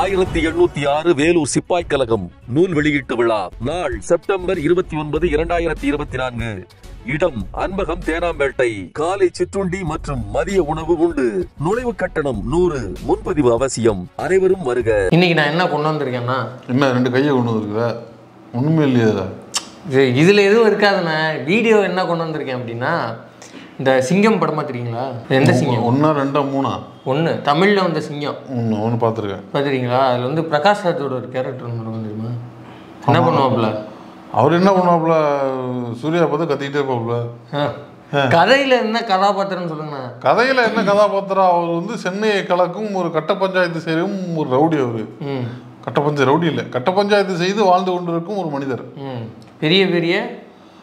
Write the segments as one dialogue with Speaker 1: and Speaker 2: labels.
Speaker 1: ஆயிரத்தி எண்ணூத்தி ஆறு வேலூர் சிப்பாய் கழகம் நூல் வெளியீட்டு விழா. நாள் செப்டம்பர் இருபத்தி ஒன்பது இரண்டாயிரத்தி இருபத்தி நான்கு. இடம் அன்பகம் தேனாம்பேட்டை. காலை சிற்றுண்டி மற்றும் மதிய உணவு உண்டு. நுழைவு கட்டணம் நூறு. முன்பதிவு அவசியம். அனைவரும் வருக.
Speaker 2: இன்னைக்கு நான் என்ன கொண்டு வந்திருக்கேன்னா
Speaker 3: என்ன ரெண்டு கையை கொண்டு வந்துருக்குற? ஒண்ணுமே இல்லையா இதுல?
Speaker 2: இது இதில் எதுவும் இருக்காதுண்ணே. வீடியோ என்ன கொண்டு வந்திருக்கேன் அப்படின்னா இந்த சிங்கம் படமா தெரியுங்களா? எந்த சிங்கம்?
Speaker 3: ஒண்ணா ரெண்டா மூணா?
Speaker 2: ஒன்று தமிழில் வந்த சிங்கம்.
Speaker 3: ஒன்று ஒன்று பார்த்துருக்கேன்.
Speaker 2: பார்த்துறீங்களா அதில் வந்து பிரகாஷ் ராஜோட ஒரு கேரக்டர் ஒன்று தெரியுமா? என்ன பண்ணுவாப்புல?
Speaker 3: அவர் என்ன பண்ணுவாப்புல? சூர்யா பார்த்து கத்திக்கிட்டே இருப்பாப்புல.
Speaker 2: கதையில் என்ன கதாபாத்திரம்னு சொல்லுங்கண்ணா.
Speaker 3: கதையில என்ன கதாபாத்திரம்? அவர் வந்து சென்னையை கலக்கும் ஒரு கட்ட பஞ்சாயத்து செய்யும் ஒரு ரவுடி அவரு. கட்ட பஞ்சாயத்து ரவுடி இல்லை. கட்ட பஞ்சாயத்து செய்து வாழ்ந்து கொண்டிருக்கும் ஒரு மனிதர்.
Speaker 2: பெரிய பெரிய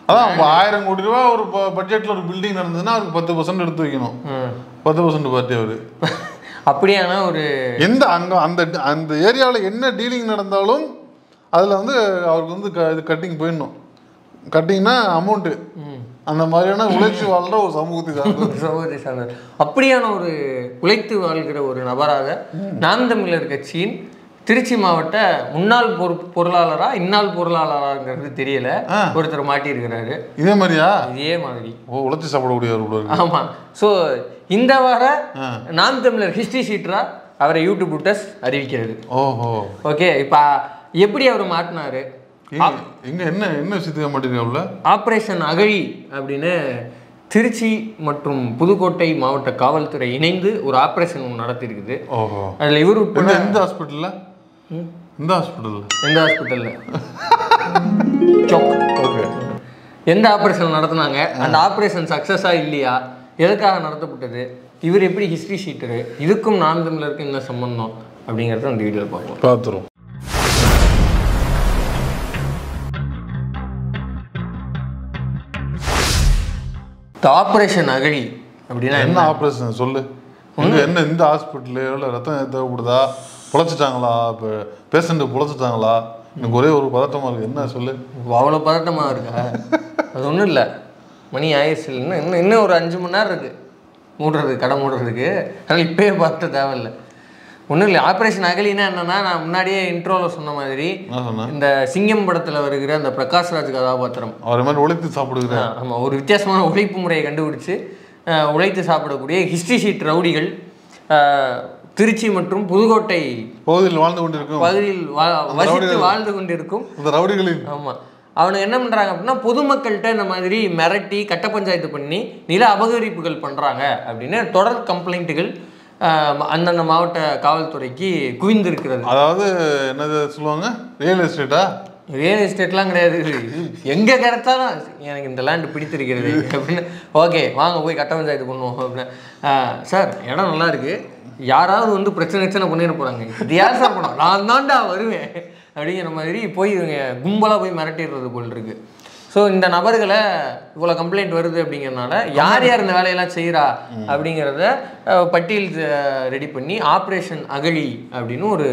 Speaker 3: அதான் இப்ப ஆயிரம் கோடி ரூபாய் ஒரு பட்ஜெட்ல ஒரு பில்டிங் நடந்ததுன்னா அவருக்கு பத்து பர்சன்ட் எடுத்து வைக்கணும். பத்து பர்சன்ட் பார்ட்டி அவரு.
Speaker 2: அப்படியான ஒரு
Speaker 3: எந்த அங்க அந்த அந்த ஏரியாவில் என்ன டீலிங் நடந்தாலும் அதுல வந்து அவருக்கு வந்து க- இது கட்டிங் போயிடணும். கட்டிங்னா அமௌண்ட்டு அந்த மாதிரியான உழைச்சி வாழ்ற ஒரு சமூகத்தை சார்ந்தது
Speaker 2: சகோதரி சார்ந்தவர். அப்படியான ஒரு உழைத்து வாழ்கிற ஒரு நபராக நாம் தமிழர் கட்சியின் திருச்சி மாவட்ட முன்னாள் பொறு பொருளாளரா இந்நாள் பொருளாளராங்கிறது தெரியல. ஒருத்தர் மாட்டியிருக்கிறாரு.
Speaker 3: இதே மாதிரியா?
Speaker 2: இதே மாதிரி.
Speaker 3: ஓ உழைச்சி சாப்பிடக்கூடியவர் போல இருக்கு.
Speaker 2: ஆமா. ஸோ இந்த வார நாம் தமிழர் ஹிஸ்டரி ஷீட்டரா அவரை யூடியூப் புட்டஸ் அறிவிக்கிறது.
Speaker 3: ஓஹோ.
Speaker 2: ஓகே இப்போ எப்படி அவர் மாட்டினாரு?
Speaker 3: எங்க என்ன என்ன விஷயத்துக்கு மாட்டேங்கிறாப்ல
Speaker 2: ஆப்ரேஷன் அகழி அப்படின்னு திருச்சி மற்றும் புதுக்கோட்டை மாவட்ட காவல்துறை இணைந்து ஒரு ஆப்ரேஷன் ஒன்று நடத்தியிருக்குது.
Speaker 3: ஓஹோ.
Speaker 2: அதில் இவர்
Speaker 3: எந்த ஹாஸ்பிட்டல்ல? எந்த ஹாஸ்பிட்டல்ல
Speaker 2: எந்த ஹாஸ்பிட்டலில் ஓகே எந்த ஆப்ரேஷன் நடத்துனாங்க? அந்த ஆப்ரேஷன் சக்ஸஸா இல்லையா? எதுக்காக நடத்தப்பட்டது? இவர் எப்படி ஹிஸ்ட்ரி ஷீட்டரு இதுக்கும் நாம் தமிழருக்கும் என்ன சம்பந்தம்? அப்படிங்கிறத அந்த வீடியோவில் பார்ப்போம்.
Speaker 3: பார்த்துரும்
Speaker 2: இந்த ஆப்ரேஷன் அகழி அப்படின்னா
Speaker 3: என்ன ஆப்ரேஷன் சொல்லு. என்ன இந்த ஹாஸ்பிட்டல் எவ்வளோ ரத்தம் தேவைப்படுதா? பொழைச்சிட்டாங்களா இப்போ பேஷண்ட்டு பொழைச்சிட்டாங்களா எனக்கு ஒரே ஒரு பதட்டமா இருக்கு. என்ன சொல்லு?
Speaker 2: அவ்வளோ பதட்டமாக இருக்கா? அது ஒன்றும் இல்லை. மணி ஆயிடுச்சு. இன்னும் இன்னும் இன்னும் ஒரு அஞ்சு மணி நேரம் இருக்குது மூடுறதுக்கு கடை மூடுறதுக்கு. அதனால் இப்பயே பார்த்து தேவையில்லை. ஒன்றும் இல்லை. ஆப்ரேஷன் அகலினா என்னன்னா நான் முன்னாடியே இன்ட்ரோவில் சொன்ன மாதிரி இந்த சிங்கம் படத்தில் வருகிற அந்த பிரகாஷ் ராஜ் கதாபாத்திரம்.
Speaker 3: அவரை மாதிரி உழைத்து சாப்பிடுகிறேன்
Speaker 2: ஆமாம் ஒரு வித்தியாசமான உழைப்பு முறையை கண்டுபிடிச்சு உழைத்து சாப்பிடக்கூடிய ஹிஸ்ட்ரி ஷீட் ரவுடிகள் திருச்சி மற்றும் புதுக்கோட்டை
Speaker 3: பகுதியில் வாழ்ந்து கொண்டிருக்கும்.
Speaker 2: பகுதியில் வசித்து வாழ்ந்து கொண்டிருக்கும்.
Speaker 3: இந்த ரவுடிகளின்
Speaker 2: ஆமா. அவனுங்க என்ன பண்றாங்க அப்படின்னா பொதுமக்கள்கிட்ட இந்த மாதிரி மிரட்டி கட்ட பஞ்சாயத்து பண்ணி நில அபகரிப்புகள் பண்றாங்க அப்படின்னு தொடர் கம்ப்ளைண்ட்டுகள் அந்தந்த மாவட்ட காவல்துறைக்கு குவிந்திருக்கிறது.
Speaker 3: அதாவது என்னது சொல்லுவாங்க? ரியல் எஸ்டேட்டா
Speaker 2: ரியல் எஸ்டேட்லாம் கிடையாது. எங்கே கிடைச்சாலும் எனக்கு இந்த லேண்டு பிடித்திருக்கிறது. அப்படின்னு. ஓகே வாங்க போய் கட்ட பஞ்சாயத்து பண்ணுவோம் அப்படின்னு. சார் இடம் நல்லா இருக்குது யாராவது வந்து பிரச்சனை பிரச்சனை பண்ணிட போகிறாங்க இது யார் சார் பண்ணோம் நான் தான்டா வருவேன். அப்படிங்கிற மாதிரி போய் இவங்க கும்பலாக போய் மிரட்டிடுறது போல் இருக்குது ஸோ இந்த நபர்களை இவ்வளோ கம்ப்ளைண்ட் வருது அப்படிங்கிறனால யார் யார் இந்த வேலையெல்லாம் செய்கிறா அப்படிங்கிறத பட்டியல் ரெடி பண்ணி ஆப்ரேஷன் அகழி அப்படின்னு ஒரு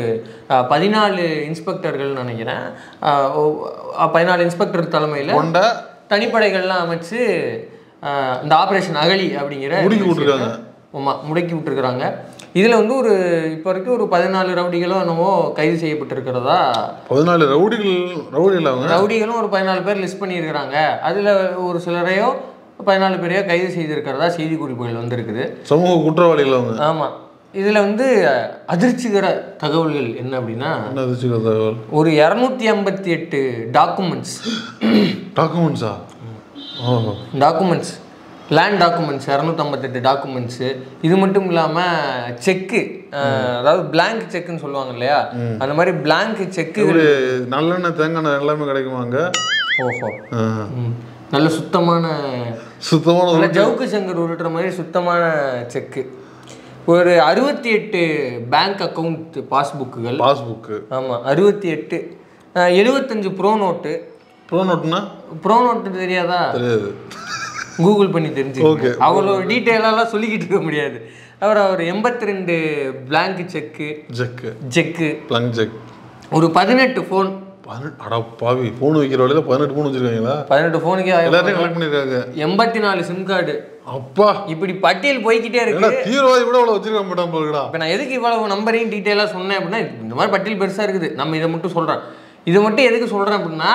Speaker 2: பதினாலு இன்ஸ்பெக்டர்கள் நினைக்கிறேன் பதினாலு இன்ஸ்பெக்டர் தலைமையில்
Speaker 3: கொண்ட
Speaker 2: தனிப்படைகள்லாம் அமைச்சு இந்த ஆப்ரேஷன் அகழி அப்படிங்கிற
Speaker 3: முடுக்கி விட்டுருக்காங்க.
Speaker 2: ஆமாம் முடக்கி விட்டுருக்குறாங்க இதில் வந்து ஒரு இப்போ வரைக்கும் ஒரு பதினாலு ரவுடிகளோ என்னவோ கைது செய்யப்பட்டிருக்கிறதா?
Speaker 3: பதினாலு ரவுடிகள் ரவுடிகள் அவங்க?
Speaker 2: ரவுடிகளும் ஒரு பதினாலு பேர் லிஸ்ட் பண்ணியிருக்கிறாங்க. அதில் ஒரு சிலரையோ பதினாலு பேரையோ கைது செய்திருக்கிறதா செய்தி குறிப்புகள் வந்திருக்குது.
Speaker 3: சமூக குற்றவாளிகள் அவங்க?
Speaker 2: ஆமாம் இதில் வந்து அதிர்ச்சிகர தகவல்கள் என்ன அப்படின்னா
Speaker 3: அதிர்ச்சிகர தகவல்?
Speaker 2: ஒரு இரநூத்தி ஐம்பத்தி எட்டு டாக்குமெண்ட்ஸ்
Speaker 3: டாக்குமெண்ட்ஸா
Speaker 2: டாக்குமெண்ட்ஸ் லேண்ட் டாக்குமெண்ட்ஸ் இரநூத்தம்பத்தெட்டு டாக்குமெண்ட்ஸு இது மட்டும் இல்லாமல் செக்கு அதாவது blank செக்குன்னு சொல்லுவாங்க இல்லையா? அந்த மாதிரி blank செக்கு
Speaker 3: ஒரு நல்லெண்ணெய் தேங்காய் எல்லாமே கிடைக்குமா அங்க?
Speaker 2: ஓஹோ. நல்ல சுத்தமான
Speaker 3: சுத்தமான
Speaker 2: ஜவுக்கு சங்கர் உருட்டுற மாதிரி சுத்தமான செக்கு ஒரு அறுபத்தி எட்டு பேங்க் அக்கவுண்ட் பாஸ்புக்குகள்
Speaker 3: பாஸ்புக்கு
Speaker 2: ஆமாம் அறுபத்தி எட்டு எழுபத்தஞ்சு ப்ரோ நோட்டு
Speaker 3: ப்ரோ நோட்னா
Speaker 2: ப்ரோ நோட்டு தெரியாதா?
Speaker 3: தெரியாது.
Speaker 2: கூகுள் பண்ணி தெரிஞ்சு
Speaker 3: Okay.
Speaker 2: அவ்வளோ டீட்டெயிலாலாம் சொல்லிக்கிட்டு இருக்க முடியாது. அப்புறம் ஒரு எண்பத்தி ரெண்டு blank check
Speaker 3: check
Speaker 2: check
Speaker 3: blank check
Speaker 2: ஒரு பதினெட்டு ஃபோன்
Speaker 3: பாவி ஃபோன் வைக்கிற வழியில பதினெட்டு ஃபோன் வச்சிருக்காங்களா?
Speaker 2: பதினெட்டு ஃபோனுக்கே
Speaker 3: எல்லாத்தையும் கலெக்ட் பண்ணியிருக்காங்க.
Speaker 2: எண்பத்தி நாலு சிம் கார்டு
Speaker 3: அப்பா!
Speaker 2: இப்படி பட்டியல் போய்க்கிட்டே
Speaker 3: ஏன்னா
Speaker 2: இருக்கு
Speaker 3: தீவிரவாதி கூட அவ்வளவு வச்சிருக்க மாட்டான் போலுடா
Speaker 2: இப்போ நான் எதுக்கு இவ்வளவு நம்பரையும் டீட்டெயிலாக சொன்னேன் அப்படின்னா இந்த மாதிரி பட்டியல் பெருசாக இருக்குது. நம்ம இதை மட்டும் சொல்கிறேன் இதை மட்டும் எதுக்கு சொல்கிறேன் அப்படின்னா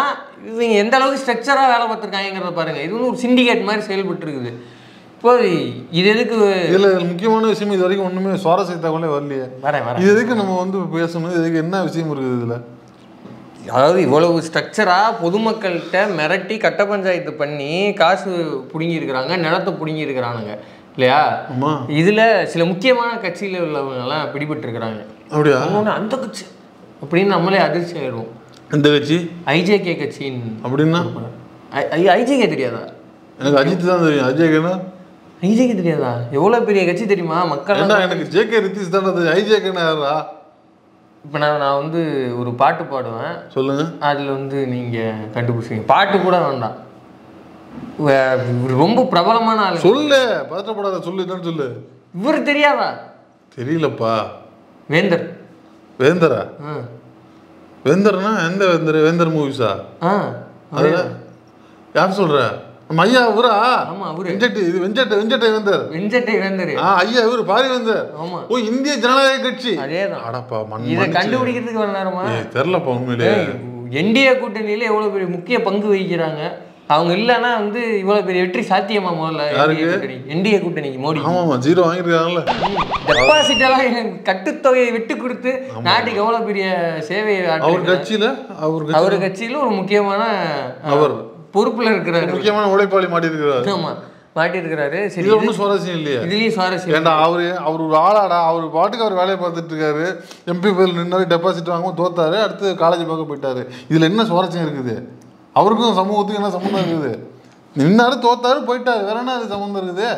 Speaker 2: இவங்க எந்த அளவுக்கு ஸ்ட்ரக்சராக வேலை பார்த்துருக்காங்கிறத பாருங்கள் இது வந்து ஒரு சிண்டிகேட் மாதிரி செயல்பட்டு இருக்குது இப்போ இது எதுக்கு?
Speaker 3: இதுல முக்கியமான விஷயம் இது வரைக்கும் ஒண்ணுமே சுவாரஸ்ய தகவலே வரலையே.
Speaker 2: வரேன் வரேன்.
Speaker 3: இது எதுக்கு நம்ம வந்து பேசணும்? இதுக்கு என்ன விஷயம் இருக்குது இதுல?
Speaker 2: அதாவது இவ்வளவு ஸ்ட்ரக்சராக பொதுமக்கள்கிட்ட மிரட்டி கட்ட பஞ்சாயத்து பண்ணி காசு பிடுங்கியிருக்கிறாங்க நிலத்தை பிடுங்கியிருக்கிறானுங்க. இல்லையா? இதில் சில முக்கியமான கட்சியில் உள்ளவங்கெல்லாம் பிடிபட்டிருக்கிறாங்க.
Speaker 3: அப்படியா?
Speaker 2: அந்த கட்சி அப்படின்னு நம்மளே அதிர்ச்சி ஆயிடுவோம்.
Speaker 3: எந்த கட்சி?
Speaker 2: ஐஜேகே கட்சியின்
Speaker 3: அப்படின்னா?
Speaker 2: ஐஜேகே தெரியாதா?
Speaker 3: எனக்கு அஜித் தான் தெரியும். அஜய்கேனா
Speaker 2: ஐஜேகே தெரியாதா? எவ்வளோ பெரிய கட்சி தெரியுமா? மக்கள்
Speaker 3: எனக்கு ஜேகே ரித்திஷ் தானே தெரியும். ஐஜேகேனா யாரா
Speaker 2: இப்போ நான் நான் வந்து ஒரு பாட்டு பாடுவேன்.
Speaker 3: சொல்லுங்க.
Speaker 2: அதில் வந்து நீங்கள் கண்டுபிடிச்சிங்க பாட்டு கூட வேண்டாம் ரொம்ப பிரபலமான ஆளு.
Speaker 3: சொல்லு. பதட்டப்படாத சொல்லு. என்னன்னு சொல்லு.
Speaker 2: இவர் தெரியாதா?
Speaker 3: தெரியலப்பா.
Speaker 2: வேந்தர்.
Speaker 3: வேந்தரா?
Speaker 2: ஆ.
Speaker 3: வேந்தர்னா எந்த வேந்தர்? வேந்தர் மூவிஸா
Speaker 2: ஆ?
Speaker 3: அதுல யார் சொல்ற? நம்ம ஐயா இவரா?
Speaker 2: ஆமா, அவரு.
Speaker 3: வெஞ்சட்டு இது வெஞ்சட்டை வெஞ்சட்டை வேந்தர்.
Speaker 2: வெஞ்சட்டை வேந்தர்.
Speaker 3: ஆ ஐயா இவரு பாரி வேந்தர்.
Speaker 2: ஆமா.
Speaker 3: ஓ இந்திய ஜனநாயக கட்சி.
Speaker 2: அதேதான்.
Speaker 3: அடப்பா மண்
Speaker 2: இதை. கண்டுபிடிக்கிறதுக்கு வர நேரமா?
Speaker 3: உண்மையிலே
Speaker 2: என்டிஏ கூட்டணியில எவ்வளவு பெரிய முக்கிய பங்கு வகிக்கிறாங்க? அவங்க இல்லைன்னா வந்து இவ்வளவு பெரிய வெற்றி சாத்தியமா முதல்ல என்டிஏ கூட்டணி என்டிஏ கூட்டணிக்கு மோடி.
Speaker 3: ஆமாமா ஜீரோ வாங்கிருக்காங்கல்ல
Speaker 2: டெபாசிட் எல்லாம் கட்டுத்தொகையை விட்டு கொடுத்து நாட்டுக்கு எவ்வளவு பெரிய சேவையை
Speaker 3: அவர். கட்சியில அவர்
Speaker 2: அவர் கட்சியில ஒரு முக்கியமான
Speaker 3: அவர்.
Speaker 2: பொறுப்புல இருக்கிறாரு.
Speaker 3: முக்கியமான உழைப்பாளி மாட்டி இருக்கிறார்
Speaker 2: ஆமா மாட்டியிருக்கிறாரு. சரி
Speaker 3: ஒன்றும் சுவாரஸ்யம் இல்லையா?
Speaker 2: இதுலயும் சுவாரஸ்யம்
Speaker 3: ஏன்டா அவரு அவர் ஒரு ஆளாடா அவர் பாட்டுக்கு அவர் வேலையை பார்த்துட்டு இருக்காரு. எம்பி பேர் நின்னாரு டெபாசிட் வாங்கவும் தோத்தாரு அடுத்து காலேஜ் பார்க்க போயிட்டாரு. இதுல என்ன சுவாரஸ்யம் இருக்குது? அவருக்கும் சமூகத்துக்கும் என்ன சம்மந்தம் இருக்குது? நின்னாரு தோத்தாரு போயிட்டாரு. வேற என்ன அது சம்மந்தம் இருக்குது?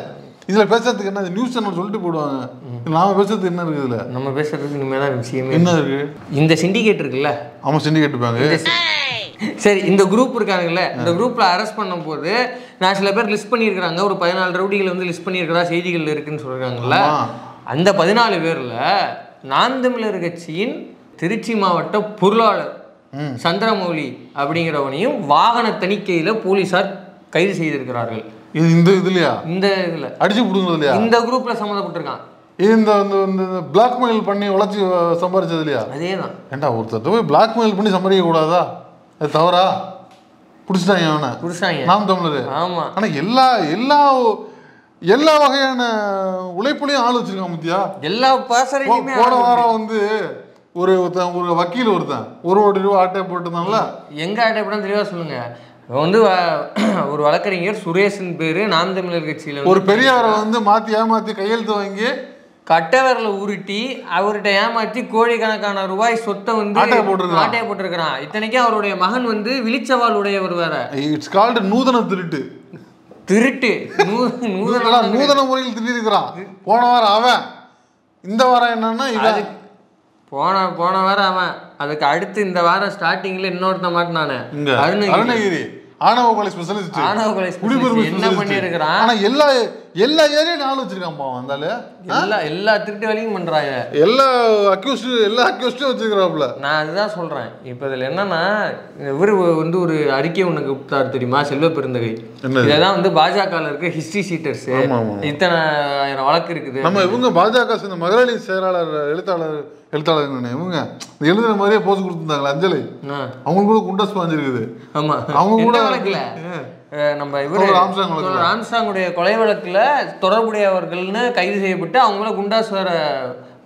Speaker 3: இதுல பேசுறதுக்கு என்ன நியூஸ் சேனல் சொல்லிட்டு போடுவாங்க. நாம பேசுறதுக்கு என்ன இருக்குது இதுல?
Speaker 2: நம்ம பேசுறதுக்கு இனிமேதான் விஷயமே
Speaker 3: என்ன இருக்கு?
Speaker 2: இந்த சிண்டிகேட் இருக்குல்ல?
Speaker 3: ஆமா சிண்டிகேட் பேங்க்
Speaker 2: சரி இந்த குரூப் இருக்காங்கல்ல இந்த குரூப்ல அரெஸ்ட் பண்ணும்போது நான் சில பேர் லிஸ்ட் பண்ணியிருக்கிறாங்க. ஒரு பதினாலு ரவுடிகள் வந்து லிஸ்ட் பண்ணியிருக்கிறா செய்திகள் இருக்குன்னு சொல்றாங்கல்ல. அந்த பதினாலு பேர்ல நான் தமிழர் கட்சியின் திருச்சி மாவட்ட பொருளாளர் சந்திரமௌலி அப்படிங்கிறவனையும் வாகன தணிக்கையில போலீசார் கைது செய்திருக்கிறார்கள்.
Speaker 3: இது இந்த இதுலயா?
Speaker 2: இந்த இதுல.
Speaker 3: அடிச்சு பிடுங்குறது இல்லையா
Speaker 2: இந்த குரூப்ல சம்மந்தப்பட்டிருக்கான்.
Speaker 3: இந்த இந்த- பிளாக்மெயில் பண்ணி உழைச்சி சம்பாரிச்சது இல்லையா?
Speaker 2: அதேதான்.
Speaker 3: ஏன்டா ஒருத்தர் போய் பிளாக்மெயில் பண்ணி சம்பாதிக்க கூடாதா? அது தவறா? பிடிச்சிட்டாங்க அவனை
Speaker 2: புருஷாங்க
Speaker 3: நாம் தமிழர்.
Speaker 2: ஆமா.
Speaker 3: ஆனா எல்லா எல்லா எல்லா வகையான உழைப்புலையும் ஆள் வச்சிருக்கான் முத்தியா?
Speaker 2: எல்லா பாசறையுமே
Speaker 3: போன வாரம் வந்து ஒரு ஒருத்தன் ஒரு வக்கீல் ஒருத்தன். ஒரு கோடி ரூபா ஆட்டை போட்டிருந்தான்ல?
Speaker 2: எங்க ஆட்டைப்படம் தெளிவா சொல்லுங்க. இவன் வந்து ஒரு வழக்கறிஞர் சுரேஷன் பேரு நாம் தமிழர் கட்சியில
Speaker 3: ஒரு பெரியவரை வந்து மாத்தி ஏமாத்தி கையெழுத்து வாங்கி
Speaker 2: கட்டவரல உருட்டி அவர்கிட்ட ஏமாத்தி கோடிக்கணக்கான ரூபாய் சொத்தை வந்து
Speaker 3: ஆட்டைய
Speaker 2: போட்டிருக்கிறான். இத்தனைக்கும் அவருடைய மகன் வந்து விழிச்சவாள் உடையவர் வேற.
Speaker 3: இட்ஸ் கால்டு நூதன திருட்டு.
Speaker 2: திருட்டு. நூதன
Speaker 3: நூதன முறையில் திருடிருக்கிறான் போன வாரம் அவன். இந்த வாரம் என்னன்னா
Speaker 2: போன போன வாரம் அவன் அதுக்கு அடுத்து இந்த வாரம் ஸ்டார்டிங்ல இன்னொருத்த மாட்டினானே. அருணகிரி.
Speaker 3: ஆணவ கொலை ஸ்பெஷலிஸ்ட்
Speaker 2: ஆணவ கொலை என்ன. பண்ணியிருக்கிறான்?
Speaker 3: ஆனா எல்லா எல்லா ஏரியா நாள் வச்சிருக்கான் பாவம் அந்தால
Speaker 2: எல்லா எல்லா திருட்டு வேலையும் பண்றாங்க.
Speaker 3: எல்லா அக்யூஸ்ட் எல்லா அக்யூஸ்டும் வச்சிருக்கிறாப்புல.
Speaker 2: நான் அதுதான் சொல்றேன். இப்போ இதுல என்னன்னா இவர் வந்து ஒரு அறிக்கை ஒண்ணு கொடுத்தாரு தெரியுமா? செல்வ பெருந்தகை? இதெல்லாம் வந்து பாஜக இருக்க ஹிஸ்டரி சீட்டர்ஸ். இத்தனை ஆயிரம் வழக்கு இருக்குது.
Speaker 3: நம்ம இவங்க பாஜக சேர்ந்த மகளிர் செயலாளர் எழுத்தாளர் எழுத்தாளர் இவங்க எழுதுற மாதிரியே போஸ் கொடுத்துருந்தாங்களே அஞ்சலி.
Speaker 2: ஆ,
Speaker 3: அவங்களுக்கு கூட குண்டஸ் பாஞ்சிருக்குது.
Speaker 2: ஆமா.
Speaker 3: அவங்க கூட-
Speaker 2: வழக்குல? நம்ம இவரு ஆம்ஸ்ட்ராங்குடைய கொலை வழக்குல தொடர்புடையவர்கள்னு கைது செய்யப்பட்டு அவங்கள குண்டாஸ் வேற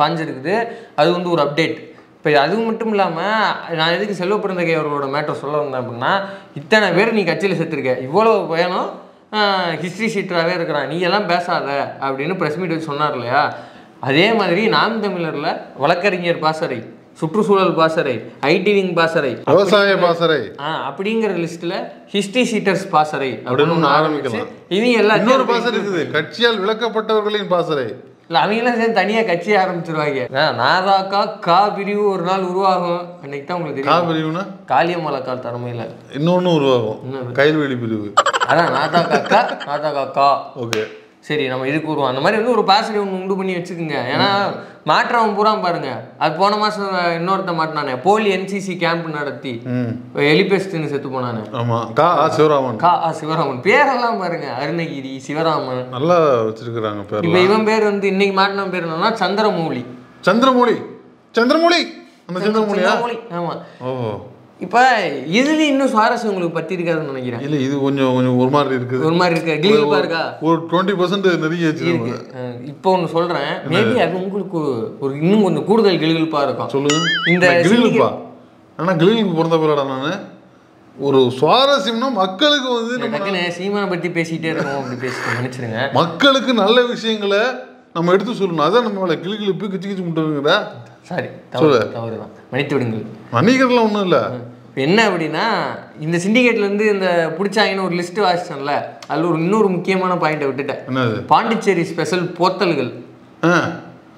Speaker 2: பாஞ்சிருக்குது. அது வந்து ஒரு அப்டேட் இப்போ அது மட்டும் இல்லாமல் நான் எதுக்கு செல்வ பிறந்தகை அவர்களோட மேட்டர் சொல்ல வந்தேன் அப்படின்னா இத்தனை பேர் நீ கட்சியில் செத்துருக்க. இவ்வளோ பயணம் ஹிஸ்ட்ரி ஷீட்டராகவே இருக்கிறான். நீ எல்லாம் பேசாத அப்படின்னு ப்ரெஸ் மீட் வச்சு சொன்னார் இல்லையா? அதே மாதிரி நாம் தமிழரில் வழக்கறிஞர் பாசறை சுற்றுச்சூழல் பாசறை ஐடி விங் பாசறை
Speaker 3: விவசாய பாசறை.
Speaker 2: ஆ அப்படிங்கிற லிஸ்ட்ல ஹிஸ்டரி சீட்டர்ஸ் பாசறை
Speaker 3: அப்படின்னு ஆரம்பிக்கலாம்.
Speaker 2: இவங்க எல்லாம்
Speaker 3: இன்னொரு பாசறை இருக்குது. கட்சியால் விளக்கப்பட்டவர்களின் பாசறை.
Speaker 2: இல்ல அவங்களாம் சேர்ந்து தனியா கட்சி ஆரம்பிச்சிருவாங்க. ஆ, நாதாக்கா கா பிரிவு ஒரு நாள் உருவாகும். அன்னைக்கு தான் உங்களுக்கு தெரியும்.
Speaker 3: காவிரிவுனா?
Speaker 2: காளியம்மலக்கால் தலைமையில.
Speaker 3: இன்னொன்னு உருவாகும். கைல்வெளி பிரிவு.
Speaker 2: அதான் நாதா காக்கா நாதா காக்கா
Speaker 3: ஓகே.
Speaker 2: சரி நம்ம இதுக்கு வருவோம் அந்த மாதிரி வந்து ஒரு பாசிட்டிவ் ஒன்று உண்டு பண்ணி வச்சுக்கோங்க. ஏன்னா மாற்றவன் பூரா பாருங்க. அது போன மாதம் இன்னொருத்த மாட்டினானே. போலி என்சிசி கேம்ப் நடத்தி. எலிபெஸ்ட்னு செத்து போனானே.
Speaker 3: ஆமா. கா ஆ சிவராமன்.
Speaker 2: கா ஆ, சிவராமன். பேரெல்லாம் பாருங்க. அருணகிரி சிவராமன்.
Speaker 3: நல்லா வச்சிருக்கிறாங்க
Speaker 2: இப்போ
Speaker 3: பேர்லாம்
Speaker 2: இவன் பேர் வந்து இன்னைக்கு மாட்டின பேர் என்னன்னா சந்திரமௌலி.
Speaker 3: சந்திரமௌழி சந்திரமௌழி அந்த
Speaker 2: சந்திரமௌலி. ஆமா.
Speaker 3: ஓ
Speaker 2: இப்போ இதுல இன்னும் சுவாரஸ்யம் உங்களுக்கு பத்தி இருக்காதுன்னு நினைக்கிறேன்.
Speaker 3: இல்ல இது கொஞ்சம் கொஞ்சம் ஒரு மாதிரி இருக்குது.
Speaker 2: ஒரு மாதிரி இருக்கு. கிளிப்பா இருக்கா
Speaker 3: ஒரு டுவெண்ட்டி பர்சன்ட் வச்சிருக்காங்க.
Speaker 2: அஹ் இப்போ ஒன்று சொல்றேன். மேபி அது உங்களுக்கு ஒரு இன்னும் கொஞ்சம் கூடுதல் கிளிகிழிப்பா இருக்கும்.
Speaker 3: சொல்லுங்க.
Speaker 2: இந்த
Speaker 3: கிளிலுப்பா ஆனா கிளிலுக்கு பிறந்த பிறடா நானு ஒரு சுவாரஸ்யம்னா மக்களுக்கு வந்து
Speaker 2: சீமானை பத்தி பேசிட்டே இருக்கோம் அப்படி பேசிட்டு மன்னிச்சிருங்க.
Speaker 3: மக்களுக்கு நல்ல விஷயங்களை நம்ம எடுத்து சொல்லணும். அதான் நம்மளோட கிளிகிழிப்பு கிச்சு கிச்சு முட்டுங்கிற
Speaker 2: சாரி தவறு தவறு தான் மன்னித்து விடுங்கள்.
Speaker 3: மன்னிக்கிறதுலாம் ஒன்றும் இல்லை.
Speaker 2: என்ன அப்படின்னா இந்த இருந்து இந்த பிடிச்சாங்கன்னு ஒரு லிஸ்ட் வாசிச்சேன்ல அதுல ஒரு இன்னொரு முக்கியமான பாயிண்ட்டை விட்டுட்டேன். பாண்டிச்சேரி ஸ்பெஷல் போத்தல்கள்.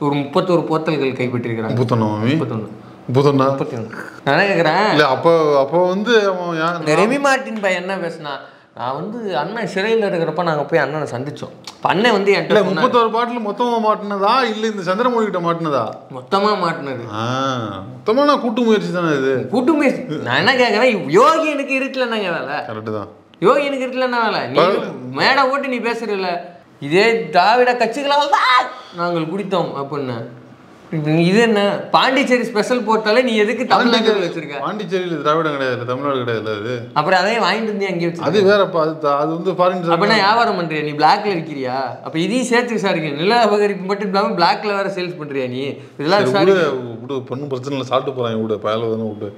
Speaker 2: ஒரு முப்பத்தோரு போத்தல்கள் கைப்பற்றிருக்கிறாங்க.
Speaker 3: மாமி.
Speaker 2: முப்பத்தொன்று
Speaker 3: புத்தண்ணா
Speaker 2: முப்பத்தி ஒன்று நான் கேட்குறேன்
Speaker 3: இல்ல அப்போ அப்போ வந்து
Speaker 2: ரெமி மார்ட்டின் பையன் என்ன பேசுனா நான் வந்து அண்ணன் சிறையில் இருக்கிறப்ப நாங்கள் போய் அண்ணனை இப்போ அண்ணன் வந்து என்கிட்ட
Speaker 3: முப்பத்தோரு பாட்டில் மொத்தமா மாட்டினதா? இல்ல இந்த சந்திரமொழி கிட்ட மாட்டினதா?
Speaker 2: மொத்தமா மாட்டினது.
Speaker 3: ஆ மொத்தமான கூட்டு முயற்சி தானே இது?
Speaker 2: கூட்டு முயற்சி. நான் என்ன கேட்குறேன் யோகி எனக்கு இருக்கல என்னங்க வேலை.
Speaker 3: கரெக்டு தான்.
Speaker 2: யோகி எனக்கு இருக்கல என்ன வேலை. நீ மேடை ஓட்டு நீ பேசுறல இதே திராவிட கட்சிகளால் தான் நாங்கள் குடித்தோம் அப்படின்னு. இது என்ன? பாண்டிச்சேரி ஸ்பெஷல் போட்டாலே நீ எதுக்கு தமிழ்நாட்டில் வச்சிருக்க?
Speaker 3: பாண்டிச்சேரியில் திராவிடம் கிடையாது தமிழ்நாடு கிடையாது அது.
Speaker 2: அப்புறம் அதையும் வாங்கிட்டு வந்து அங்கேயே வச்சிருக்க.
Speaker 3: அது வேறப்பா அது அது வந்து ஃபாரின்
Speaker 2: அப்படின்னா வியாபாரம் பண்றியா நீ? பிளாக்ல விற்கிறியா அப்ப இதையும் சேர்த்து விசாரிக்க நில அபகரிப்பு மட்டும் இல்லாம பிளாக்ல வேற சேல்ஸ் பண்றியா நீ? இதெல்லாம்
Speaker 3: விடு பண்ணும் பிரச்சனை இல்லை சாப்பிட்டு போறாங்க விடு பயல தானே விடு.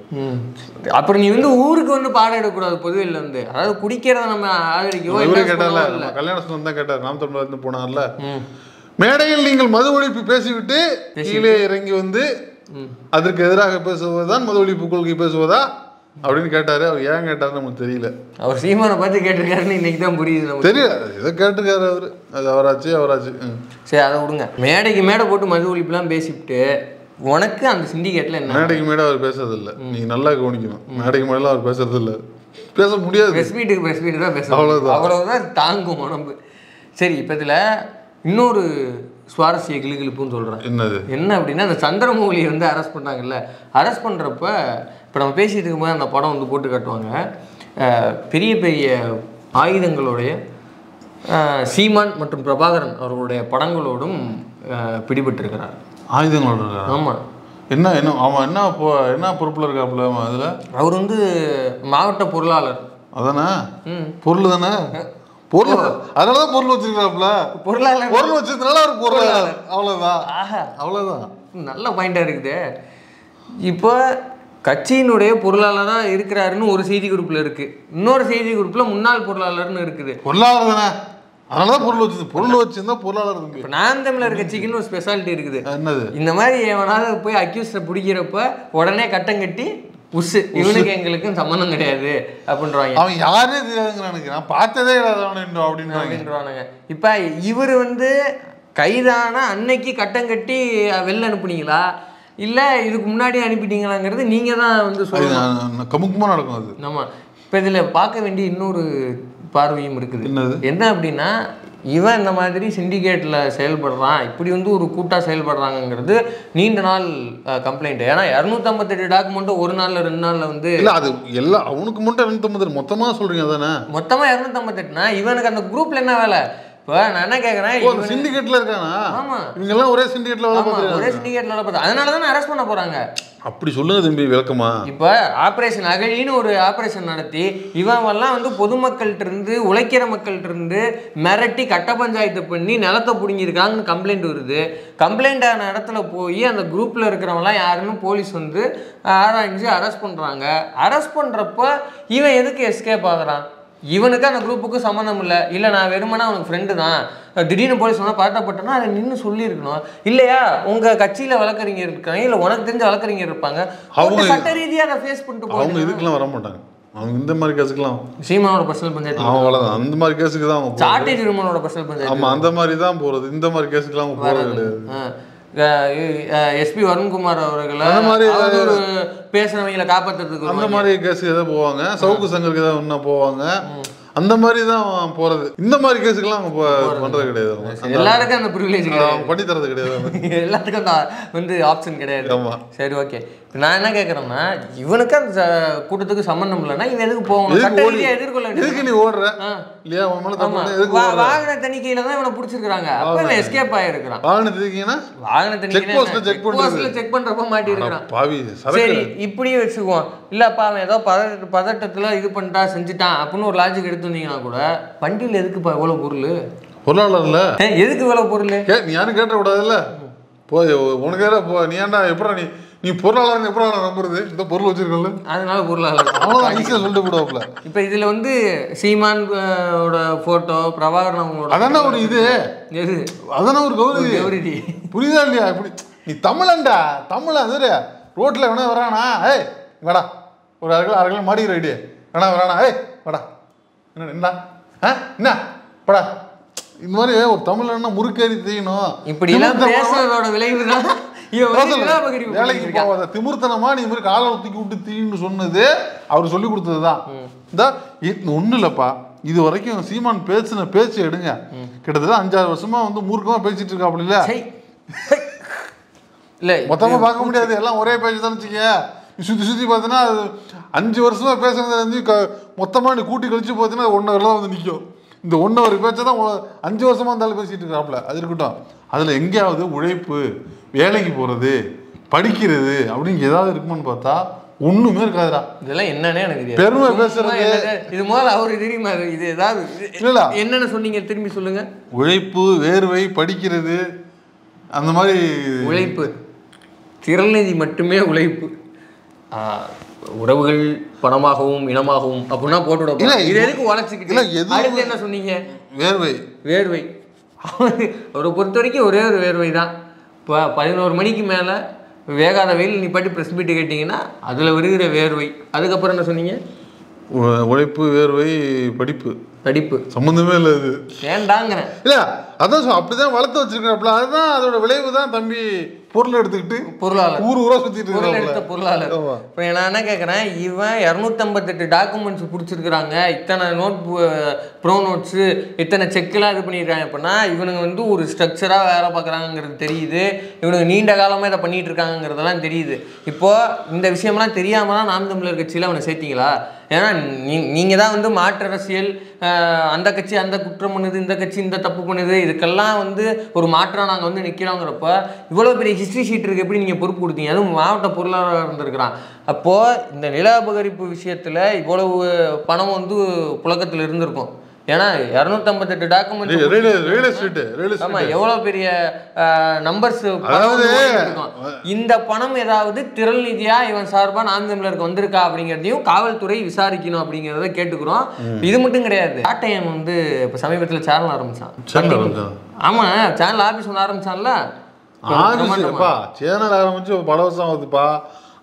Speaker 2: அப்புறம் நீ வந்து ஊருக்கு வந்து பாடம் எடுக்கக்கூடாது பொதுவில் இருந்து அதாவது குடிக்கிறத நம்ம ஆதரிக்கவோ
Speaker 3: நம்ம கல்யாண சொந்தம் தான் கேட்டார் நாம் தமிழர் இருந்து போனார்ல. மேடையில் நீங்கள் மது ஒழிப்பு பேசிவிட்டு கீழே இறங்கி வந்து. அதற்கு எதிராக பேசுவதுதான் மது ஒழிப்பு கொள்கை பேசுவதா அப்படின்னு கேட்டாரு. அவர் ஏன் கேட்டாரு நமக்கு தெரியல.
Speaker 2: அவர் சீமானை பார்த்து கேட்டிருக்காருன்னு இன்னைக்கு தான் புரியுது நமக்கு.
Speaker 3: தெரியல. ஏதோ கேட்டுக்காரு அவரு. அது அவராச்சு அவராச்சு.
Speaker 2: சரி அதை விடுங்க. மேடைக்கு மேடை போட்டு மது ஒழிப்புலாம் பேசிவிட்டு உனக்கு அந்த சிண்டிகேட்ல என்ன?
Speaker 3: மேடைக்கு மேடை அவர் பேசுறது இல்ல நீங்க நல்லா கவனிக்கணும். மேடைக்கு மேடைலாம் அவர் பேசுறது இல்ல பேச முடியாது.
Speaker 2: பிரஸ் மீட்டுக்கு பிரஸ் மீட்டு தான் பேசணும்.
Speaker 3: அவ்வளவுதான்.
Speaker 2: அவ்வளவுதான் தாங்கும் உடம்பு. சரி இப்போ இதில் இன்னொரு சுவாரஸ்ய கிளுகிழுப்புன்னு சொல்கிறேன்
Speaker 3: என்னது?
Speaker 2: என்ன அப்படின்னா அந்த சந்திரமௌலியை வந்து அரெஸ்ட் பண்ணாங்கல்ல. அரெஸ்ட் பண்ணுறப்ப இப்போ நம்ம பேசிட்டு இருக்கும்போது அந்த படம் வந்து போட்டு காட்டுவாங்க. பெரிய பெரிய ஆயுதங்களுடைய சீமான் மற்றும் பிரபாகரன் அவர்களுடைய படங்களோடும் பிடிபட்டிருக்கிறார்.
Speaker 3: ஆயுதங்களோட?
Speaker 2: ஆமாம்
Speaker 3: என்ன என்ன அவன் என்ன பொ- என்ன பொறுப்புல இருக்காப்புல அதுல?
Speaker 2: அவர் வந்து மாவட்ட பொருளாளர்.
Speaker 3: அதானே?
Speaker 2: ம்.
Speaker 3: பொருள் தானே பொருள் அதனாலதான் பொருள் வச்சிருக்காப்புல
Speaker 2: பொருளாளர்.
Speaker 3: பொருள் வச்சதுனால ஒரு பொருள் அவ்வளவுதான்.
Speaker 2: ஆஹா.
Speaker 3: அவ்வளவுதான்.
Speaker 2: நல்ல பாயிண்டாக இருக்குது. இப்போ கட்சியினுடைய பொருளாளராக இருக்கிறாருன்னு ஒரு செய்தி குரூப்பில் இருக்குது இன்னொரு செய்தி குரூப்பில் முன்னாள் பொருளாளர்னு இருக்குது.
Speaker 3: பொருளாளர் தானே? அதனாலதான் பொருள் வச்சிருந்து பொருள் வச்சிருந்தா பொருளாளர்
Speaker 2: இப்போ நான் தமிழர் கட்சிக்குன்னு ஒரு ஸ்பெஷாலிட்டி இருக்குது.
Speaker 3: என்னது?
Speaker 2: இந்த மாதிரி எவனாவது போய் அக்யூஸ்டை பிடிக்கிறப்ப உடனே கட்டம் கட்டி உசு இவனுக்கு எங்களுக்கும் சம்மந்தம் கிடையாது அப்படின்றாங்க.
Speaker 3: அவன் யாரே தெரியாதுங்க எனக்கு நான் பார்த்ததே இன்னும் அப்படின்றாங்க
Speaker 2: அப்படின்றானுங்க. இப்போ இவர் வந்து கைதான அன்னைக்கு கட்டம் கட்டி வெளில அனுப்புனீங்களா? இல்லை இதுக்கு முன்னாடி அனுப்பிட்டீங்களாங்கிறது நீங்கள் தான் வந்து
Speaker 3: அது
Speaker 2: சொல்லணும்.
Speaker 3: நான் நான் கமுக்கமா நடக்கும் அது.
Speaker 2: ஆமாம் இப்போ இதில் பார்க்க வேண்டிய இன்னொரு பார்வையும் இருக்குது.
Speaker 3: என்னது?
Speaker 2: என்ன அப்படின்னா இவன் இந்த மாதிரி சிண்டிகேட்டில் செயல்படுறான். இப்படி வந்து ஒரு கூட்டாக செயல்படுறாங்கங்கிறது நீண்ட நாள் கம்ப்ளைண்ட் ஏன்னா இரநூத்தம்பத்தெட்டு டாக்குமெண்ட்டும் ஒரு நாளில் ரெண்டு நாளில் வந்து
Speaker 3: இல்ல அது எல்லாம் அவனுக்கு மட்டும் ரெண்டு மொத்தமா சொல்றீங்க அதானே?
Speaker 2: மொத்தமாக இரநூத்தம்பத்தெட்டுனா இவனுக்கு அந்த குரூப்பில் என்ன வேலை? இப்போ நான் என்ன கேட்குறேன்
Speaker 3: சிண்டிகேட்ல இருக்கானா?
Speaker 2: ஆமா.
Speaker 3: இவங்க எல்லாம் ஒரே பார்த்துருக்காங்க
Speaker 2: ஒரே சிண்டிகேட்ல வேலை பார்த்தா அதனால தானே அரெஸ்ட் பண்ண போறாங்க?
Speaker 3: அப்படி சொல்லுங்க தம்பி விளக்கமா?
Speaker 2: இப்போ ஆப்ரேஷன் அகழின்னு ஒரு ஆப்ரேஷன் நடத்தி இவன்லாம் வந்து பொதுமக்கள்கிட்ட இருந்து உழைக்கிற மக்கள்கிட்ட இருந்து மிரட்டி கட்ட பஞ்சாயத்து பண்ணி நிலத்தை பிடுங்கியிருக்காங்கன்னு கம்ப்ளைண்ட் வருது. கம்ப்ளைண்ட் ஆன இடத்துல போய் அந்த குரூப்பில் இருக்கிறவங்களாம் யாருன்னு போலீஸ் வந்து ஆராய்ஞ்சு அரெஸ்ட் பண்ணுறாங்க அரெஸ்ட் பண்ணுறப்ப இவன் எதுக்கு எஸ்கேப் ஆகுறான்? இவனுக்கு அந்த குரூப்புக்கு சம்மந்தம் இல்லை. இல்லை நான் வெறுமனா அவனுக்கு ஃப்ரெண்டு தான். திடீர்னு போலீஸ் சொன்னால் பதட்டப்பட்டனா அதை நின்று சொல்லியிருக்கணும். இல்லையா? உங்கள் கட்சியில் வழக்கறிஞர் இருக்காங்க. இல்லை உனக்கு தெரிஞ்ச வழக்கறிஞர் இருப்பாங்க.
Speaker 3: அவங்க-
Speaker 2: சட்ட ரீதியாக அதை ஃபேஸ் பண்ணிட்டு
Speaker 3: அவங்க இதுக்கெல்லாம் வர மாட்டாங்க அவங்க இந்த மாதிரி கேஸுக்கெல்லாம்
Speaker 2: சீமானோட பர்சனல் பஞ்சாயத்து
Speaker 3: அவன் அவ்வளவுதான். அந்த மாதிரி கேஸுக்கு தான்.
Speaker 2: சாட்டை திருமணோட பர்சனல் பஞ்சாயத்து
Speaker 3: ஆமா அந்த மாதிரி தான் போறது. இந்த மாதிரி கேஸுக்குலாம் போறது கிடையாது.
Speaker 2: எஸ்பி வருண்குமார் அவர்களை
Speaker 3: அந்த மாதிரி
Speaker 2: அவதூறு பேசுறவங்களை காப்பாத்துறதுக்கு
Speaker 3: அந்த. மாதிரி கேஸுக்கு ஏதாவது போவாங்க? சவுக்கு சங்கருக்கு ஏதாவது ஒன்றா போவாங்க? அந்த மாதிரி தான் போறது. இந்த மாதிரி கேஸுக்கெல்லாம் அவங்க பண்றது கிடையாது.
Speaker 2: எல்லாருக்கும் அந்த ப்ரிவிலேஜ்
Speaker 3: பண்ணி தரது கிடையாது.
Speaker 2: எல்லாத்துக்கும் அந்த வந்து ஆப்ஷன் கிடையாது.
Speaker 3: ஆமா.
Speaker 2: சரி ஓகே நான் என்ன கேட்குறேன்னா இவனுக்கு அந்த கூட்டத்துக்கு சம்மந்தம் இல்லைன்னா இவன் எதுக்கு போகணும் எதிர்கொள்ள
Speaker 3: எதுக்கு நீ ஓடுற. இல்லையா? உன் மேல
Speaker 2: வாகன தணிக்கையில தான் இவனை பிடிச்சிருக்காங்க அப்ப எஸ்கேப் ஆயிருக்கிறான். வாகன
Speaker 3: Check post ல check பண்றது.
Speaker 2: தணிக்கையில செக் பண்றப்ப மாட்டி இருக்கிறான்
Speaker 3: பாவி
Speaker 2: சரி இப்படியே வச்சுக்குவோம். இல்லப்பா அவன் ஏதோ பத பதட்டத்துல இது பண்ணிட்டா செஞ்சுட்டான் அப்படின்னு ஒரு லாஜிக் எடுத்து வந்தீங்கன்னா கூட வண்டியில எதுக்குப்பா இவ்வளவு பொருள்?
Speaker 3: பொருளாளர்ல
Speaker 2: எதுக்கு இவ்வளவு பொருள்?
Speaker 3: நீ யாரும் கேட்ட கூடாதுல்ல? போய் உனக்கு போ நீ ஏன்டா எப்படா நீ நீ பொருளாளர் எப்படா நான் நம்புறது? இந்த பொருள் வச்சிருக்கல
Speaker 2: அதனால பொருளாளர்
Speaker 3: அவ்வளவுதான் ஈஸியா சொல்லிட்டு போடுவாப்ல
Speaker 2: இப்போ இதுல வந்து சீமான் அஹ், ஓட போட்டோ பிரபாகரன் அவங்களோட
Speaker 3: அதானே ஒரு இது.
Speaker 2: எது?
Speaker 3: அதானே ஒரு கௌரவி
Speaker 2: கௌரி.
Speaker 3: புரியுதா இல்லையா? இப்படி நீ தமிழன்டா. தமிழன் அது ரோட்ல வேணா வரானா ஏய் வாடா. ஒரு அரை அரை கிலோ மாடி ரைடு. வேணா வரானா ஏய் வாடா. என்ன என்ன? ஆ என்ன? படா இந்த மாதிரி ஒரு தமிழன்னா முறுக்கேறி தெரியணும்
Speaker 2: இப்படி எல்லாம் பேசுறதோட விளைவு தான்
Speaker 3: வேலைக்கு. போகாத திமிர்த்தனமா நீ மாதிரி காலை தூக்கி விட்டு தீன்னு சொன்னது அவர் சொல்லி கொடுத்ததுதான். இந்த ஒன்றும் இல்லைப்பா. இது வரைக்கும் சீமான் பேசின பேச்சு எடுங்க. கிட்டத்தட்ட அஞ்சாறு வருஷமா வந்து மூர்க்கமா பேசிட்டு
Speaker 2: சை. சை. இல்ல
Speaker 3: மொத்தமா பார்க்க முடியாது. எல்லாம் ஒரே பேச்சு தான் வச்சுக்க. சுத்தி சுத்தி பார்த்தீங்கன்னா அஞ்சு வருஷமா பேசுனதுல இருந்து க- மொத்தமா நீ கூட்டி கழிச்சு பார்த்தீங்கன்னா ஒன் ஹவர்லாம் வந்து நிற்கும் இந்த ஒன் ஹவர் பேச்சை தான் அஞ்சு வருஷமா இருந்தாலும் பேசிட்டு இருக்காப்புல. அது இருக்கட்டும். அதுல எங்கேயாவது உழைப்பு வேலைக்கு போறது படிக்கிறது அப்படின்னு ஏதாவது இருக்குமான்னு பார்த்தா ஒண்ணுமே இருக்காதுடா.
Speaker 2: இதெல்லாம் என்னன்னே எனக்கு
Speaker 3: பெருமை பேசுறது.
Speaker 2: இது முதல்ல அவருக்கு தெரியுமா? இது? ஏதாவது
Speaker 3: இல்ல.
Speaker 2: என்னென்ன சொன்னீங்க? திரும்பி சொல்லுங்க.
Speaker 3: உழைப்பு வேர்வை படிக்கிறது அந்த மாதிரி
Speaker 2: உழைப்பு. திறநிதி மட்டுமே உழைப்பு. உறவுகள் பணமாகவும் இனமாகவும் அப்படின்னா போட்டு விட
Speaker 3: இல்ல.
Speaker 2: இது எதுக்கு
Speaker 3: எதுவும்
Speaker 2: அடுத்து என்ன சொன்னீங்க?
Speaker 3: வேர்வை.
Speaker 2: வேர்வை. அவரை பொறுத்த வரைக்கும் ஒரே ஒரு வேர்வை தான். இப்போ பதினோரு மணிக்கு மேலே வேகாத வெயில் நீ பாட்டி ப்ரெஸ் மீட்டு கேட்டிங்கன்னா அதில் வருகிற வேர்வை. அதுக்கப்புறம் என்ன சொன்னீங்க?
Speaker 3: உழைப்பு வேர்வை படிப்பு.
Speaker 2: படிப்பு.
Speaker 3: சம்மந்தமே இல்லை இது
Speaker 2: ஏன்டாங்கிறேன்
Speaker 3: இல்ல அதான் அப்படிதான் வளர்த்து வச்சிருக்காப்ல அதுதான் அதோட விளைவு தான் தம்பி பொருள் எடுத்துக்கிட்டு
Speaker 2: பொருளாளர்.
Speaker 3: ஊர் ஊரா சுத்திட்டு
Speaker 2: பொருள் எடுத்த பொருளாளர். இப்போ நான் என்ன கேட்குறேன் இவன் இரநூத்தம்பத்தெட்டு டாக்குமெண்ட்ஸ் பிடிச்சிருக்கிறாங்க. இத்தனை நோட் ப்ரோ நோட்ஸு இத்தனை செக்கெல்லாம் இது பண்ணியிருக்காங்க அப்படின்னா இவனுங்க வந்து ஒரு ஸ்ட்ரக்சராக வேலை பார்க்குறாங்கிறது தெரியுது. இவனுங்க நீண்ட காலமாக இதை பண்ணிட்டு இருக்காங்கிறதெல்லாம் தெரியுது. இப்போ இந்த விஷயம்லாம் தெரியாம தான் நாம் தமிழர் கட்சியில் அவனை சேர்த்தீங்களா? ஏன்னா நீ நீங்கள் தான் வந்து மாற்று அரசியல் அந்த கட்சி அந்த குற்றம் பண்ணுது இந்த கட்சி இந்த தப்பு பண்ணுது இதுக்கெல்லாம் வந்து ஒரு மாற்றம் நாங்கள் வந்து நிற்கிறோங்கிறப்ப இவ்வளோ பெரிய ஹிஸ்ட்ரி ஷீட் இருக்கு. எப்படி நீங்கள் பொறுப்பு கொடுத்தீங்க? அதுவும் மாவட்ட பொருளாளராக இருந்திருக்கிறான். அப்போது இந்த நில அபகரிப்பு விஷயத்தில் இவ்வளவு பணம் வந்து புழக்கத்தில் இருந்திருக்கும். ஏன்னா இரநூத்தம்பத்தெட்டு டாக்குமெண்ட்
Speaker 3: ரியல் எஸ்டேட்
Speaker 2: ஆமா எவ்வளவு பெரிய நம்பர்ஸ்
Speaker 3: அதாவது,
Speaker 2: இந்த பணம் ஏதாவது திரள் நிதியா இவன் சார்பா நாம் தமிழருக்கு வந்திருக்கா அப்படிங்கிறதையும் காவல்துறை விசாரிக்கணும் அப்படிங்கிறத கேட்டுக்கிறோம். இது மட்டும் கிடையாது. ஆட்டையம் வந்து இப்ப சமீபத்துல சேனல் ஆரம்பிச்சான். ஆமா சேனல் ஆபீஸ் ஒன்று ஆரம்பிச்சான்ல.
Speaker 3: சேனல் ஆரம்பிச்சு பல வருஷம் ஆகுதுப்பா.